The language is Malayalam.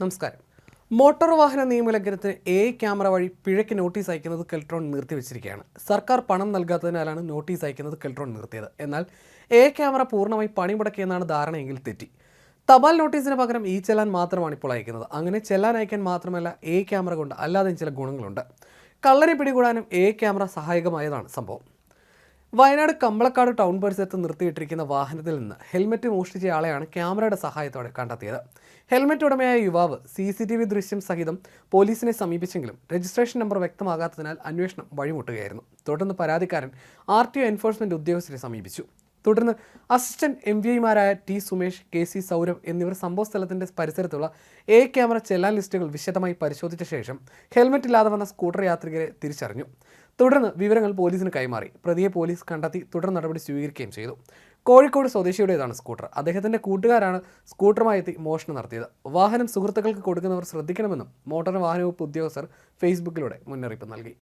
നമസ്കാരം. മോട്ടോർ വാഹന നിയമലംഘനത്തിന് എ ക്യാമറ വഴി പിഴയ്ക്ക് നോട്ടീസ് അയക്കുന്നത് കെൽട്രോൺ നിർത്തിവെച്ചിരിക്കുകയാണ്. സർക്കാർ പണം നൽകാത്തതിനാലാണ് നോട്ടീസ് അയക്കുന്നത് കെൽട്രോൺ നിർത്തിയത്. എന്നാൽ എ ക്യാമറ പൂർണമായി പണിമുടക്കിയെന്നാണ് ധാരണയെങ്കിൽ തെറ്റി. തപാൽ നോട്ടീസിന് പകരം ഈ ചെല്ലാൻ മാത്രമാണ് ഇപ്പോൾ അയക്കുന്നത്. അങ്ങനെ ചെല്ലാൻ അയക്കാൻ മാത്രമല്ല എ ക്യാമറ കൊണ്ട് അല്ലാതെയും ചില ഗുണങ്ങളുണ്ട്. കള്ളനെ പിടികൂടാനും എ ക്യാമറ സഹായകമായതാണ് സംഭവം. വയനാട് കമ്പളക്കാട് ടൗൺ പരിസരത്ത് നിർത്തിയിട്ടിരിക്കുന്ന വാഹനത്തിൽ നിന്ന് ഹെൽമറ്റ് മോഷ്ടിച്ച ആളെയാണ് ക്യാമറയുടെ സഹായത്തോടെ കണ്ടെത്തിയത്. ഹെൽമറ്റ് ഉടമയായ യുവാവ് സി സി ടി വി ദൃശ്യം സഹിതം പോലീസിനെ സമീപിച്ചെങ്കിലും രജിസ്ട്രേഷൻ നമ്പർ വ്യക്തമാകാത്തതിനാൽ അന്വേഷണം വഴിമുട്ടുകയായിരുന്നു. തുടർന്ന് പരാതിക്കാരൻ ആർ ടി ഒ എൻഫോഴ്സ്മെന്റ് ഉദ്യോഗസ്ഥരെ സമീപിച്ചു. തുടർന്ന് അസിസ്റ്റന്റ് എം വി ഐമാരായ T Sumesh K C Saurav എന്നിവർ സംഭവ സ്ഥലത്തിന്റെ പരിസരത്തുള്ള എ ക്യാമറ ചെല്ലാൻ ലിസ്റ്റുകൾ വിശദമായി പരിശോധിച്ച ശേഷം ഹെൽമറ്റ് ഇല്ലാതെ വന്ന സ്കൂട്ടർ യാത്രികരെ തിരിച്ചറിഞ്ഞു. തുടർന്ന് വിവരങ്ങൾ പോലീസിന് കൈമാറി. പ്രതിയെ പോലീസ് കണ്ടെത്തി തുടർ നടപടി സ്വീകരിക്കുകയും ചെയ്തു. കോഴിക്കോട് സ്വദേശിയുടേതാണ് സ്കൂട്ടർ. അദ്ദേഹത്തിന്റെ കൂട്ടുകാരാണ് സ്കൂട്ടറുമായി എത്തി മോഷണം നടത്തിയത്. വാഹനം സുഹൃത്തുക്കൾക്ക് കൊടുക്കുന്നവർ ശ്രദ്ധിക്കണമെന്നും മോട്ടോർ വാഹന വകുപ്പ് ഉദ്യോഗസ്ഥർ ഫേസ്ബുക്കിലൂടെ മുന്നറിയിപ്പ് നൽകി.